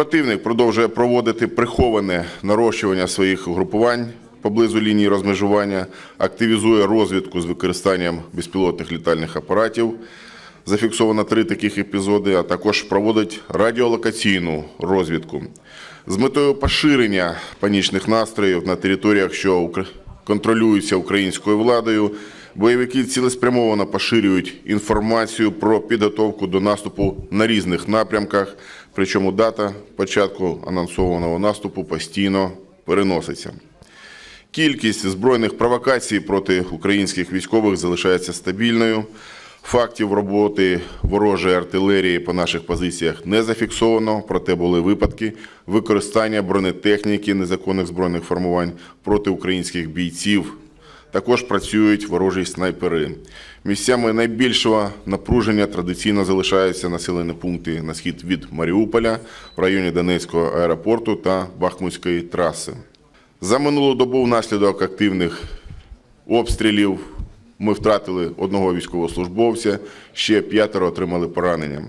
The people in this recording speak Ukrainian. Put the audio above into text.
Противник продовжує проводити приховане нарощування своїх угрупувань поблизу лінії розмежування, активізує розвідку з використанням безпілотних літальних апаратів. Зафіксовано три таких епізоди, а також проводить радіолокаційну розвідку з метою поширення панічних настроїв на територіях, що контролюються українською владою. Бойовики цілеспрямовано поширюють інформацію про підготовку до наступу на різних напрямках, причому дата початку анонсованого наступу постійно переноситься. Кількість збройних провокацій проти українських військових залишається стабільною. Фактів роботи ворожої артилерії по наших позиціях не зафіксовано, проте були випадки використання бронетехніки незаконних збройних формувань проти українських бійців. Також працюють ворожі снайпери. Місцями найбільшого напруження традиційно залишаються населені пункти на схід від Маріуполя в районі Донецького аеропорту та Бахмутської траси. За минулу добу внаслідок активних обстрілів ми втратили одного військовослужбовця, ще п'ятеро отримали поранення.